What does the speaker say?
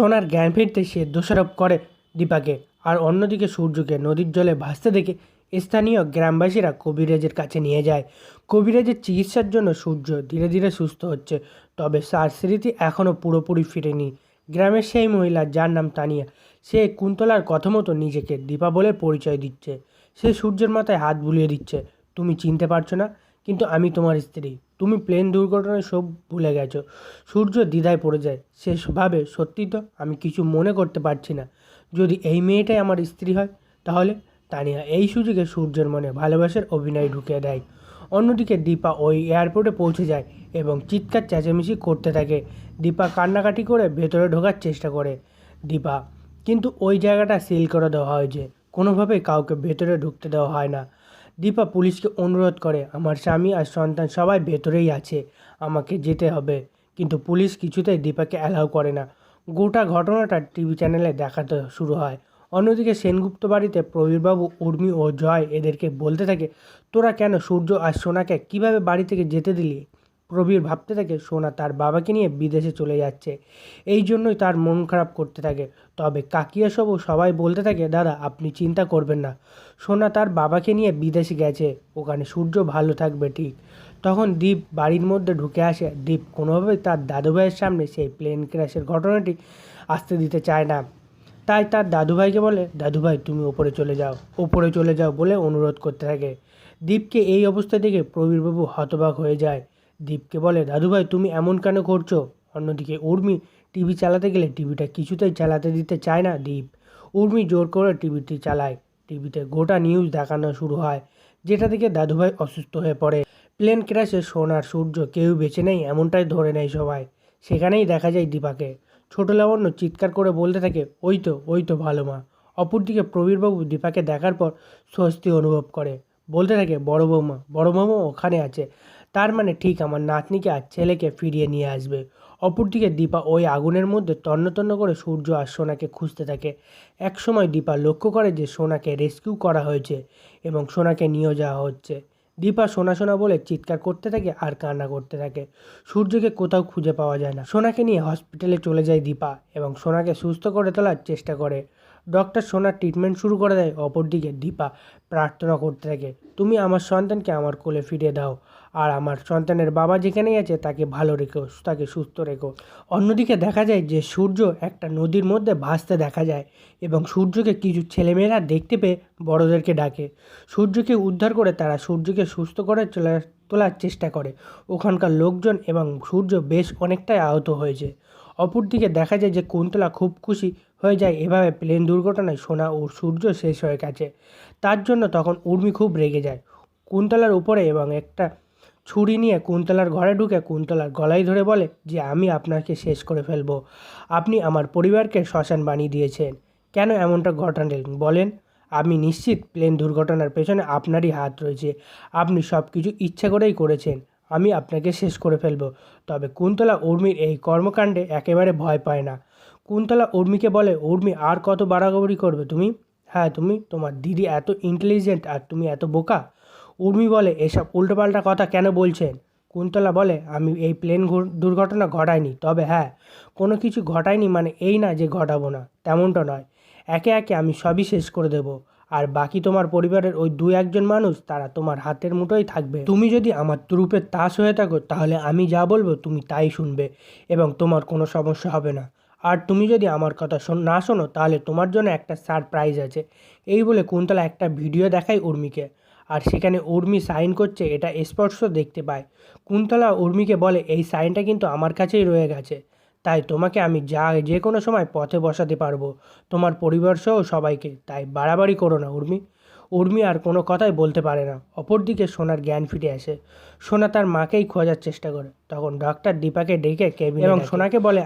সোনার জ্ঞান ফিরতে সে দোষারোপ করে দীপাকে। আর অন্যদিকে সূর্যকে নদীর জলে ভাসতে দেখে স্থানীয় গ্রামবাসীরা কবিরাজের কাছে নিয়ে যায়। কবিরাজের চিকিৎসার জন্য সূর্য ধীরে ধীরে সুস্থ হচ্ছে, তবে তার স্মৃতি এখনও পুরোপুরি ফিরেনি। গ্রামের সেই মহিলা যার নাম তানিয়া, সে কুন্তলার কথা মতো নিজেকে দীপা বলে পরিচয় দিচ্ছে। সে সূর্যের মাথায় হাত বুলিয়ে দিচ্ছে, তুমি চিনতে পারছ না, কিন্তু আমি তোমার স্ত্রী। তুমি প্লেন দুর্ঘটনায় সব ভুলে গেছো। সূর্য দ্বিধায় পড়ে যায়। সে ভাবে, সত্যি তো, আমি কিছু মনে করতে পারছি না। যদি এই মেয়েটাই আমার স্ত্রী হয়, তাহলে তানিয়া এই সুযোগে সূর্যের মনে ভালোবাসার অভিনয় ঢুকিয়ে দেয়। অন্যদিকে দীপা ওই এয়ারপোর্টে পৌঁছে যায় এবং চিৎকার, চেঁচামেচি করতে থাকে। দীপা কান্নাকাটি করে ভেতরে ঢোকার চেষ্টা করে। দীপা, কিন্তু ওই জায়গাটা সিল করে দেওয়া হয়েছে। কোনোভাবেই কাউকে ভেতরে ঢুকতে দেওয়া হয় না। দীপা পুলিশকে অনুরোধ করে, আমার স্বামী আর সন্তান সবাই ভেতরেই আছে, আমাকে যেতে হবে। কিন্তু পুলিশ কিছুতেই দীপাকে অ্যালাউ করে না। গোটা ঘটনাটা টিভি চ্যানেলে দেখাতে শুরু হয়। অন্যদিকে সেনগুপ্ত বাড়িতে প্রবীরবাবু, উর্মি ও জয় এদেরকে বলতে থাকে, তোরা কেন সূর্য আর সোনাকে কীভাবে বাড়ি থেকে যেতে দিলি? প্রবীর ভাবতে থাকে, সোনা তার বাবাকে নিয়ে বিদেশে চলে যাচ্ছে। এই জন্যই তার মন খারাপ করতে থাকে। তবে কাকিয়া সবও সবাই বলতে থাকে, দাদা, আপনি চিন্তা করবেন না। সোনা তার বাবাকে নিয়ে বিদেশে গেছে। ওখানে সূর্য ভালো থাকবে, ঠিক। তখন দীপ বাড়ির মধ্যে ঢুকে আসে। দীপ কোনোভাবেই তার দাদুভাইয়ের সামনে সেই প্লেন ক্র্যাশের ঘটনাটি আসতে দিতে চায় না। তাই তার দাদুভাইকে বলে, দাদুভাই, তুমি ওপরে চলে যাও। ওপরে চলে যাও বলে অনুরোধ করতে থাকে। দীপকে এই অবস্থা দেখে প্রবীরবাবু হতবাক হয়ে যায়। দীপকে বলে দাদুভাই তুমি এমন কেন করছ? অন্যদিকে, উর্মি, টিভি চালাতে গেলে টিভিটা কিছুতেই চালাতে দিতে চায় না দীপ। উর্মি জোর করে টিভিটি চালায়। টিভিতে গোটা নিউজ দেখানো শুরু হয়, যেটা থেকে দাদুভাই অসুস্থ হয়ে পড়ে। প্লেন ক্র্যাশে সোনার সূর্য কেউ বেঁচে নেই এমনটাই ধরে নেয় সবাই। সেখানেই দেখা যায় দীপাকে। ছোট লাবণ্য চিৎকার করে বলতে থাকে, ওই তো ওই তো ভালো মা। অপরদিকে প্রবীরবাবু দীপাকে দেখার পর স্বস্তি অনুভব করে। বলতে থাকে, বড় বৌমা বড় বৌমা ওখানে আছে। তার মানে ঠিক আমার নাতনিকে আর ছেলেকে ফিরিয়ে নিয়ে আসবে। অপরদিকে দীপা ওই আগুনের মধ্যে তন্ন তন্ন করে সূর্য আর সোনাকে খুঁজতে থাকে। একসময় দীপা লক্ষ্য করে যে সোনাকে রেস্কিউ করা হয়েছে এবং সোনাকে নিয়ে যাওয়া হচ্ছে। দীপা সোনা সোনা বলে চিৎকার করতে থাকে আর কান্না করতে থাকে। সূর্যকে কোথাও খুঁজে পাওয়া যায় না। সোনাকে নিয়ে হসপিটালে চলে যায় দীপা এবং সোনাকে সুস্থ করে তোলার চেষ্টা করে। ডক্টর সোনার ট্রিটমেন্ট শুরু করে দেয়, অপরদিকে দীপা প্রার্থনা করতে থাকে, তুমি আমার সন্তানকে আমার কোলে ফিরিয়ে দাও, আর আমার সন্তানের বাবা যেখানেই আছে তাকে ভালো রেখো, তাকে সুস্থ রেখো। অন্যদিকে দেখা যায় যে সূর্য একটা নদীর মধ্যে ভাসতে দেখা যায় এবং সূর্যকে কিছু ছেলেমেয়েরা দেখতে পেয়ে বড়দেরকে ডাকে। সূর্যকে উদ্ধার করে তারা সূর্যকে সুস্থ করে চলে, তোলার চেষ্টা করে। ওখানকার লোকজন এবং সূর্য বেশ অনেকটাই আহত হয়েছে। অপরদিকে দেখা যায় যে কুন্তলা খুব খুশি হয়ে যায় এভাবে প্লেন দুর্ঘটনায় সোনা ও সূর্য শেষ হয়ে গেছে। তার জন্য তখন উর্মি খুব রেগে যায়। কুন্তলার উপরে এবং একটা ছুরি নিয়ে কুন্তলার ঘরে ঢুকে কুন্তলার গলায় ধরে বলে যে, আমি আপনাকে শেষ করে ফেলব। আপনি আমার পরিবারকে শ্মশান বানিয়ে দিয়েছেন। কেন এমনটা ঘটালেন? বলেন, আমি নিশ্চিত প্লেন দুর্ঘটনার পেছনে আপনারই হাত রয়েছে। আপনি সব কিছু ইচ্ছা করেই করেছেন। আমি আপনাকে শেষ করে ফেলব। তবে কুন্তলা উর্মির এই কর্মকাণ্ডে একেবারে ভয় পায় না। কুন্তলা উর্মিকে বলে, উর্মি, আর কত বাড়াবাড়ি করবে তুমি? হ্যাঁ তুমি, তোমার দিদি এত ইন্টেলিজেন্ট আর তুমি এত বোকা? উর্মি বলে, এসব উল্টোপাল্টা কথা কেন বলছেন? কুন্তলা বলে, আমি এই প্লেন দুর্ঘটনা ঘটাইনি। তবে হ্যাঁ কোনো কিছু ঘটাইনি মানে এই না যে ঘটাবো না, তেমনটা নয়। একে একে আমি সবই শেষ করে দেব। আর বাকি তোমার পরিবারের ওই দু একজন মানুষ, তারা তোমার হাতের মুঠোই থাকবে। তুমি যদি আমার তুরুপের তাস হয়ে থাকো, তাহলে আমি যা বলব তুমি তাই শুনবে এবং তোমার কোনো সমস্যা হবে না। আর তুমি যদি আমার কথা শোন- না শোনো, তাহলে তোমার জন্য একটা সারপ্রাইজ আছে। এই বলে কুন্তলা একটা ভিডিও দেখায় উর্মিকে। আর সেখানে উর্মি সাইন করছে, এটা স্পর্শ দেখতে পায়। কুন্তলা উর্মিকে বলে, এই সাইনটা কিন্তু আমার কাছেই রয়ে গেছে। তাই তোমাকে আমি যা যে কোনো সময় পথে বসাতে পারব। তোমার পরিবার সহ সবাইকে তাই বাড়াবাড়ি করো না উর্মি। উর্মি আর কোনো কথাই বলতে পারে না। অপরদিকে সোনার জ্ঞান ফিরে আসে। সোনা তার মাকেই খোঁজার চেষ্টা করে। তখন ডক্টর দীপাকে ডেকে কেবিন এবং সোনাকে বলে